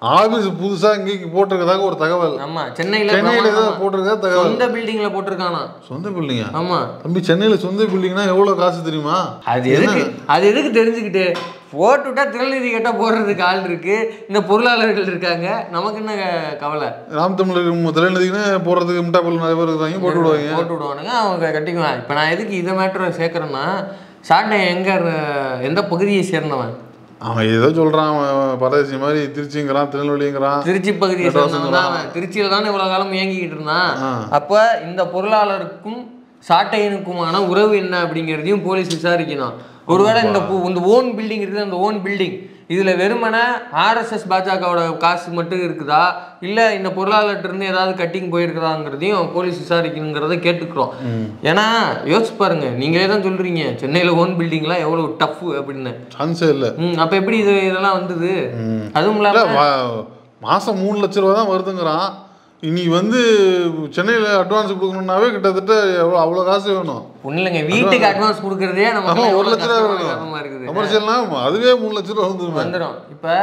Speaker 3: ஆபீஸ் புதுசா இங்க போட்டிருக்கதாக ஒரு தகவல்.
Speaker 2: ஆமா சென்னையில
Speaker 3: சென்னையில ஏதாவது போட்டிருக்கா தகவல்?
Speaker 2: சொந்த பில்டிங்ல போட்டிருக்கானா?
Speaker 3: சொந்த பில்டிங்கா
Speaker 2: ஆமா.
Speaker 3: தம்பி சென்னையில சொந்த பில்டிங்னா எவ்வளவு காசு தெரியுமா?
Speaker 2: அது எதுக்கு? அது எதுக்கு தெரிஞ்சுக்கிட்டு? போட்டுவிட்டா திரள்நிதி கேட்டா போடுறதுக்கு ஆள் இருக்கு. இந்த பொருளாளர்கள் இருக்காங்க. நமக்கு என்ன கவலை?
Speaker 3: ராம் தமிழர் தலைநதிக்குன்னு போடுறதுக்கு முட்டா பல்லு நிறைய பேர் இருக்காங்க போட்டு விடுவாங்க.
Speaker 2: போட்டு விடுவானுங்க. அவங்க கட்டிக்குவான் இப்போ நான் எதுக்கு இதை மேட்டரை சேர்க்குறேன்னா சாட்டை எங்க எந்த பகுதியை சேர்ந்தவன்?
Speaker 3: அவன் ஏதோ சொல்றான் அவன் பரதேசி மாதிரி திருச்சிங்கிறான் திருநெல்வேலிங்கிறான்.
Speaker 2: திருச்சி பகுதியை சேர்ந்தவன் அவன். திருச்சியில தானே இவ்வளவு காலம் இயங்கிக்கிட்டு இருந்தான். அப்ப இந்த பொருளாளருக்கும் சாட்டையனுக்குமான உறவு என்ன அப்படிங்கிறதையும் போலீஸ் விசாரிக்கணும். ஒருவேளை இந்த இந்த ஓன் பில்டிங் இருக்குது அந்த ஓன் பில்டிங் இதுல வெறுமனே ஆர்எஸ்எஸ் பாஜகவோட காசு மட்டும் இருக்குதா? இல்ல இந்த பொருளாளர்கிட்ட இருந்து ஏதாவது கட்டிங் போயிருக்குதாங்கிறதையும் போலீஸ் விசாரிக்கணுங்கிறத கேட்டுக்கிறோம். ஏன்னா யோசிச்சு பாருங்க நீங்களே தான் சொல்றீங்க. சென்னையில ஓன் பில்டிங்லாம் எவ்வளவு டஃப் அப்படின்னு.
Speaker 3: சான்ஸே இல்லை.
Speaker 2: அப்ப எப்படி இது இதெல்லாம் வந்தது? அதுவும்
Speaker 3: இல்ல
Speaker 2: இல்லாம
Speaker 3: வா- மாசம் மூணு லட்ச ரூபா தான் வருதுங்கிறான். இன்னைக்கு வந்து சென்னையில் அட்வான்ஸ் கொடுக்கணும்னாவே கிட்டத்தட்ட எவ்வளோ அவ்வளோ காசு வேணும்.
Speaker 2: ஒன்றும் இல்லைங்க வீட்டுக்கு அட்வான்ஸ் கொடுக்கறதே நமக்கு
Speaker 3: ஒரு லட்ச ரூபா வேணும்.
Speaker 2: இருக்குது.
Speaker 3: கமர்ஷியல்னா அதுவே மூணு லட்ச ரூபா வந்துருமே.
Speaker 2: வந்துடும் இப்போ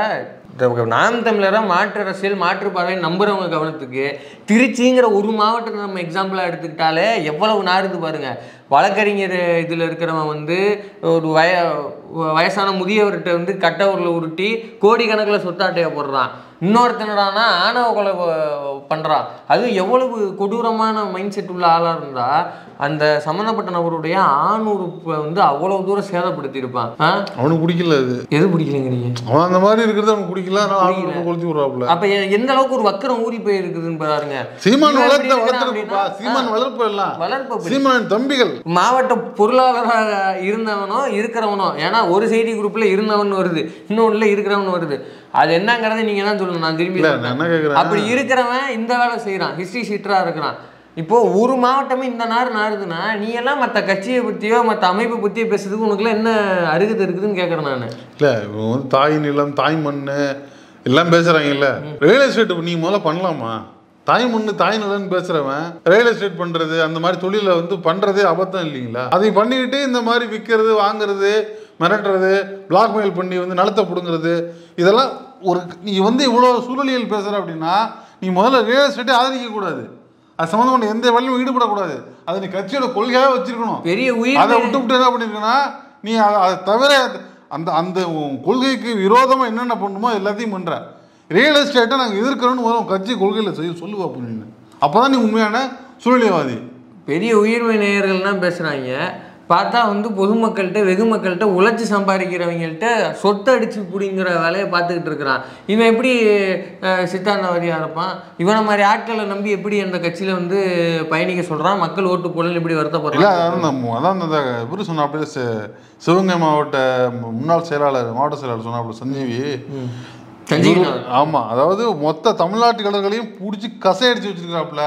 Speaker 2: நாம் தமிழராக மாற்று அரசியல் மாற்று பார்வை நம்புறவங்க கவனத்துக்கு திருச்சிங்கிற ஒரு மாவட்டத்தை நம்ம எக்ஸாம்பிளாக எடுத்துக்கிட்டாலே எவ்வளவு நாருது பாருங்க. வழக்கறிஞர் இதில் இருக்கிறவன் வந்து ஒரு வய வயசான முதியவர்கிட்ட வந்து கட்ட உருளை உருட்டி கோடிக்கணக்கில் சொத்தாட்டையை போடுறான். இன்னொருத்தனடானா ஆணவ கொலை ப- பண்றான். அது எவ்வளவு கொடூரமான மைண்ட் செட் உள்ள ஆளாக இருந்தா அந்த சம்மந்தப்பட்ட நபருடைய ஆணுறுப்பை வந்து அவ்வளவு தூரம் சேதப்படுத்தியிருப்பான்?
Speaker 3: அவனுக்கு பிடிக்கல அது.
Speaker 2: எது பிடிக்கலைங்கிறீங்க
Speaker 3: அவன் அந்த மாதிரி இருக்கிறது அவனுக்கு பிடிக்கல. கொளுத்தி விடுறாப்புல.
Speaker 2: அப்ப எந்த அளவுக்கு ஒரு வக்கரம் ஊறி போயிருக்குதுன்னு பாருங்க.
Speaker 3: சீமான் வளர்த்த வளர்த்துருப்பா வளர்ப்பு எல்லாம்.
Speaker 2: வளர்ப்பு.
Speaker 3: சீமான் தம்பிகள்.
Speaker 2: மாவட்ட பொருளாளராக இருந்தவனோ இருக்கிறவனோ ஏன்னா ஒரு செய்தி குரூப்ல இருந்தவன் வருது இன்னொன்னுல இருக்கிறவன் வருது. அது என்னங்கிறத நீங்க தான் சொல்லணும் நான் திரும்பி? அப்படி இருக்கிறவன் இந்த வேலை செய்றான் ஹிஸ்டரி ஷீட்டரா இருக்கிறான். இப்போ ஒரு மாவட்டமே இந்த நாறு நாறுதுன்னா நீ எல்லாம் மற்ற கட்சியை பத்தியோ மற்ற அமைப்பை பத்தியோ பேசுறதுக்கு உனக்குலாம் என்ன அருகது இருக்குதுன்னு கேட்கறேன் நான்.
Speaker 3: இல்ல இவங்க வந்து தாய் நிலம் தாய் மண்ணு எல்லாம் பேசுறாங்கல்ல. ரியல் எஸ்டேட் நீ முதல்ல பண்ணலாமா? தாய் மண்ணு தாய் நிலம்னு பேசுறவன் ரியல் எஸ்டேட் பண்றது அந்த மாதிரி தொழிலை வந்து பண்றதே அபத்தம் இல்லைங்களா? அதை பண்ணிக்கிட்டு இந்த மாதிரி விற்கிறது வாங்குறது மிரட்டுறது பிளாக்மெயில் பண்ணி வந்து நிலத்தை பிடுங்குறது இதெல்லாம் ஒரு நீ வந்து இவ்வளோ சூழலியல் பேசுற அப்படின்னா நீ முதல்ல ரியல் எஸ்டேட்டே ஆதரிக்க கூடாது. அது சம்மந்தமான எந்த வழியும் ஈடுபடக்கூடாது. அதை நீ கட்சியோட கொள்கையாக வச்சிருக்கணும்.
Speaker 2: பெரிய உயிர்
Speaker 3: அதை விட்டு விட்டு என்ன பண்ணிருக்கனா நீ அதை தவிர அந்த அந்த கொள்கைக்கு விரோதமாக என்னென்ன பண்ணுமோ எல்லாத்தையும் பண்ற. ரியல் எஸ்டேட்டை நாங்கள் எதிர்க்கிறோன்னு உன் கட்சி கொள்கையில் செய்ய சொல்லுவா அப்படின்னு அப்போ தான் நீ உண்மையான சூழ்நிலைவாதி
Speaker 2: பெரிய உயிர்மை நேயர்கள் தான் பேசுகிறாங்க பார்த்தா வந்து பொதுமக்கள்கிட்ட வெகு மக்கள்கிட்ட உழைச்சி சம்பாதிக்கிறவங்கள்ட்ட சொத்து அடிச்சு பிடிங்கிற வேலையை பார்த்துக்கிட்டு இருக்கிறான். இவன் எப்படி சித்தாந்தவாதியாக இருப்பான்? இவனை மாதிரி ஆட்களை நம்பி எப்படி அந்த கட்சியில் வந்து பயணிக்க சொல்கிறான் மக்கள் ஓட்டு போடலன்னு எப்படி
Speaker 3: இல்லை
Speaker 2: வருத்தப்படுறான்
Speaker 3: அதான் அந்த இவரு சொன்னாப்புல சிவகங்கை மாவட்ட முன்னாள் செயலாளர் மாவட்ட செயலாளர் சொன்னாப்புல சஞ்சீவி.
Speaker 2: சஞ்சீவன்
Speaker 3: ஆமா அதாவது மொத்த தமிழ்நாட்டு கடற்களையும் பிடிச்சி கசையடிச்சு வச்சிருக்காப்புல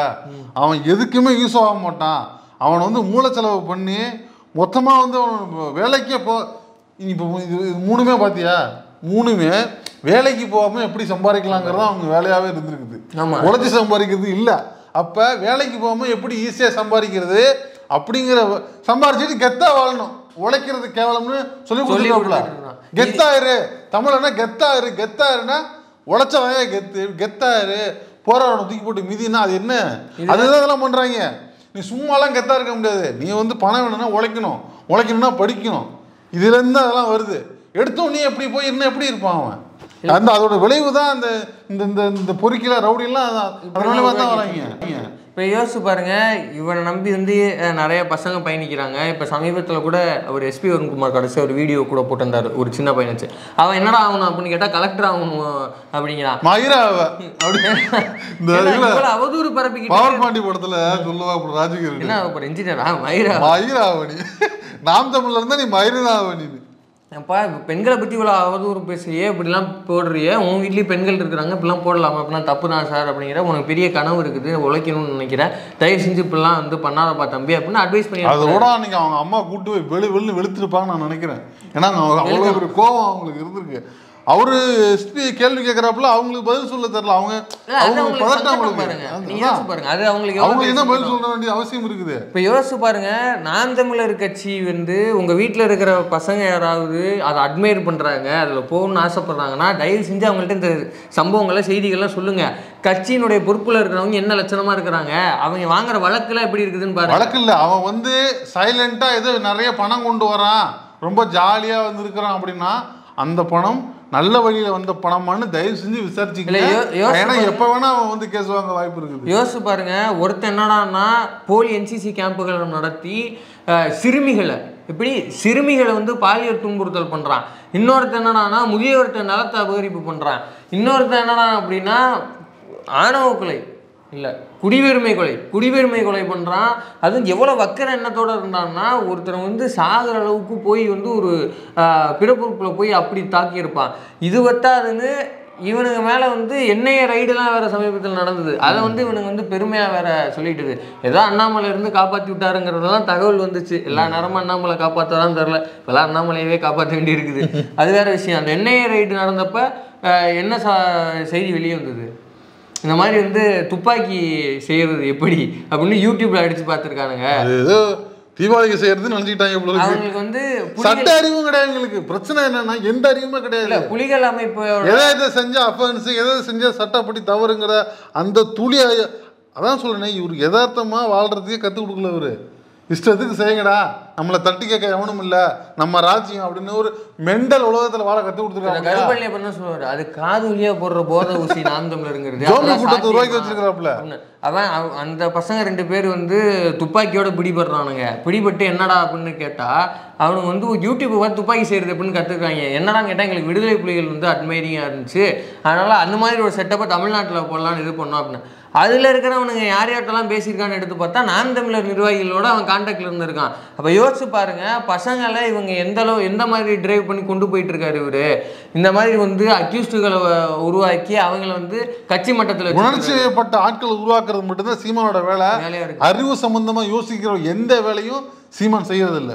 Speaker 3: அவன் எதுக்குமே யூஸ் ஆக மாட்டான். அவன் வந்து மூலச்செலவு பண்ணி மொத்தமா வந்து வேலைக்கே போ இப்போ இது மூணுமே பாத்தியா? மூணுமே வேலைக்கு போகாம எப்படி சம்பாதிக்கலாங்கிறது அவங்க வேலையாவே இருந்திருக்குது.
Speaker 2: ஆமா.
Speaker 3: உழைச்சி சம்பாதிக்கிறது இல்ல. அப்ப வேலைக்கு போகாம எப்படி ஈஸியா சம்பாதிக்கிறது? அப்படிங்கிற வ- சம்பாரிச்சுட்டு கெத்தா வாழணும். உழைக்கிறது கேவலம்னு சொல்லி
Speaker 2: கொடுத்துருக்கான்.
Speaker 3: கெத்தாயிரு தமிழனா கெத்தாயிரு கெத்தாயிருன்னா உழைச்சவன் கெத்து கெத்தாயிரு போராடணும் தூக்கி போட்டு மிதினா அது என்ன? அதுதான் இதெல்லாம் பண்றாங்க. நீ சும்மாலாம் கெத்தா இருக்க முடியாது. நீ வந்து பணம் வேணும்னா உழைக்கணும். உழைக்கணும்னா படிக்கணும். இதுல இருந்து அதெல்லாம் வருது. எடுத்தோம் நீ எப்படி போய் இன்னும் எப்படி இருப்பான் அவன்? அந்த அதோட விளைவு தான் அந்த இந்த இந்த இந்த பொறுக்கில ரவுடிலாம் அதான் அதனால தான் வராங்க.
Speaker 2: இப்போ யோசிச்சு பாருங்க இவனை நம்பி வந்து நிறைய பசங்க பயணிக்கிறாங்க. இப்போ சமீபத்தில் கூட அவர் எஸ்பி வருண்குமார் கடைசி ஒரு வீடியோ கூட போட்டிருந்தாரு. ஒரு சின்ன பையன் வச்சு. அவன் என்னடா ஆகணும் அப்படின்னு கேட்டால் கலெக்டர் ஆகணும் அப்படிங்கிறான்.
Speaker 3: மயிரா
Speaker 2: அவதூறு பரப்பிக்கிட்டு
Speaker 3: பவர் பாண்டி படத்துல சொல்லுவா ராஜகிரி
Speaker 2: என்ன இப்போ இன்ஜினியரா மயிரா?
Speaker 3: மயிராவணி நாம் தமிழ்ல இருந்தா நீ மயிராவணி
Speaker 2: அப்பா பெண்களை பற்றி இவ்வளோ அவதூறு பேசுறியே இப்படிலாம் போடுறியே? உன் வீட்லேயும் பெண்கள் இருக்கிறாங்க இப்படிலாம் போடலாமா? அப்படின்னா தப்பு தான் சார் அப்படிங்கிற உனக்கு பெரிய கனவு இருக்குது உழைக்கணும்னு நினைக்கிறேன். தயவு செஞ்சு இப்படிலாம் வந்து பண்ணாதப்பா தம்பி அப்படின்னு அட்வைஸ் பண்ணி
Speaker 3: அதோட அன்னைக்கு அவங்க அம்மா கூட்டு போய் வெளி வெளில வெளுத்திருப்பாங்கன்னு நான் நினைக்கிறேன். ஏன்னா அவங்க அவ்வளோ ஒரு கோவம் அவங்களுக்கு இருந்திருக்கு. அவரு எஸ்பி கேள்வி கேட்கறாப்புல அவங்களுக்கு பதில் சொல்ல தெரியல. அவங்க அவங்களுக்கு பதட்டம்
Speaker 2: பாருங்க. பாருங்க. அது அவங்களுக்கு
Speaker 3: அவங்களுக்கு என்ன பதில் சொல்ல வேண்டிய அவசியம் இருக்குது?
Speaker 2: இப்போ யோசிச்சு பாருங்க. நான் தமிழர் கட்சி வந்து உங்க வீட்டில் இருக்கிற பசங்க யாராவது அதை அட்மையர் பண்றாங்க அதில் போகணும்னு ஆசைப்படுறாங்கன்னா தயவு செஞ்சு அவங்கள்ட்ட இந்த சம்பவங்களை செய்திகள்லாம் சொல்லுங்க. கட்சியினுடைய பொறுப்புல இருக்கிறவங்க என்ன லட்சணமா இருக்கிறாங்க? அவங்க வாங்குற வழக்குலாம் எப்படி இருக்குதுன்னு பாருங்க.
Speaker 3: வழக்கு இல்ல. அவன் வந்து சைலண்டா ஏதோ நிறைய பணம் கொண்டு வரான். ரொம்ப ஜாலியா வந்து இருக்கிறான் அப்படின்னா அந்த பணம் நல்ல வழியில வந்த பணமான்னு தயவு செஞ்சு விசாரிச்சுக்கல ஏன்னா. எப்ப வேணா அவன் வந்து கேஸ் வாங்க வாய்ப்பு இருக்குது.
Speaker 2: யோசிச்சு பாருங்க ஒருத்தன் என்னடான்னா போலி என்சிசி கேம்புகளை நடத்தி சிறுமிகளை எப்படி சிறுமிகளை வந்து பாலியல் துன்புறுத்தல் பண்றான். இன்னொருத்தன் என்னடான்னா முதியவர்கிட்ட நிலத்தை அபகரிப்பு பண்றான். இன்னொருத்தன் என்னடா அப்படின்னா ஆணவ கொலை இல்லை குடிவெருமை கொலை குடிவெருமை கொலை பண்ணுறான் அதுவும் எவ்வளோ வக்கர எண்ணத்தோட இருந்தான்னா ஒருத்தர் வந்து சாகிற அளவுக்கு போய் வந்து ஒரு பிறப்புறுப்பில் போய் அப்படி தாக்கியிருப்பான். இது வத்தாதுன்னு இவனுங்க மேலே வந்து எண்ணெய ரைடுலாம் வேற சமீபத்தில் நடந்தது. அதை வந்து இவனுங்க வந்து பெருமையாக வேற சொல்லிட்டுது. ஏதோ அண்ணாமலை இருந்து காப்பாற்றி விட்டாருங்கிறதெல்லாம் தகவல் வந்துச்சு. எல்லா நேரமும் அண்ணாமலை காப்பாற்றதான் தெரில இப்போலாம் அண்ணாமலையவே காப்பாற்ற வேண்டி இருக்குது அது வேற விஷயம். அந்த எண்ணெய ரைடு நடந்தப்ப என்ன சா செய்தி வெளியே வந்தது இந்த மாதிரி வந்து துப்பாக்கி செய்யறது எப்படி? அப்படின்னு யூடியூப்ல அடிச்சு பார்த்துருக்கானுங்க.
Speaker 3: அது ஏதோ தீபாவளிக்கு செய்யறது நினைச்சுக்கிட்டாங்க.
Speaker 2: அவங்களுக்கு வந்து
Speaker 3: சட்ட அறிவும் கிடையாது எங்களுக்கு. பிரச்சனை என்னன்னா எந்த அறிவுமே கிடையாது.
Speaker 2: புலிகள் அமைப்பு
Speaker 3: எதை எதை செஞ்சா அஃபென்ஸ் எதை செஞ்சா சட்டப்படி தவறுங்கிற அந்த துளி அதான் சொல்றேனே இவரு யதார்த்தமா வாழ்றதுக்கே கற்றுக் கொடுக்கல இவரு. இஷ்டத்துக்கு செய்யுங்கடா. நம்மளை தட்டி கேட்க எவனும் இல்ல. நம்ம ராஜ்யம் அப்படின்னு ஒரு மெண்டல் உலகத்துல வாழ
Speaker 2: இந்த
Speaker 3: கொடுத்துருக்காங்க
Speaker 2: கருப்பள்ளி அப்படின்னு சொல்லுவாரு? அது காது வழியா போடுற போதை ஊசி நாம் தமிழருங்கிறது அதெல்லாம்
Speaker 3: கூட்டத்தை
Speaker 2: அப்படின்னு. அவன் அவ- அந்த பசங்க ரெண்டு பேர் வந்து துப்பாக்கியோட பிடிபடுறானுங்க. பிடிபட்டு என்னடா அப்படின்னு கேட்டா அவனுங்க வந்து யூடியூப் பார்த்து துப்பாக்கி செய்யறது அப்படின்னு கத்துக்காங்க என்னடா கேட்டா எங்களுக்கு விடுதலை புலிகள் வந்து அட்மைரிங்கா இருந்துச்சு. அதனால அந்த மாதிரி ஒரு செட்டப்பை தமிழ்நாட்டில் போடலாம்னு இது பண்ணோம் அப்படின்னு. அதுல இருக்கிறவனுங்க யார் யார்ட்டெல்லாம் பேசியிருக்கான்னு எடுத்து பார்த்தா நாம் தமிழர் நிர்வாகிகளோட அவன் கான்டாக்ட்ல இருந்திருக்கான். அப்ப யோசிச்சு பாருங்க பசங்களை இவங்க எந்த அளவு எந்த மாதிரி டிரைவ் பண்ணி கொண்டு போயிட்டு இருக்காரு இவரு? இந்த மாதிரி வந்து அக்யூஸ்டுகளை உருவாக்கி அவங்கள வந்து கட்சி மட்டத்தில்
Speaker 3: உணர்ச்சி வயப்பட்ட ஆட்களை உருவாக்குறது மட்டும்தான் சீமானோட வேலை. அறிவு சம்பந்தமா யோசிக்கிற எந்த வேலையும் சீமான் செய்யறது இல்ல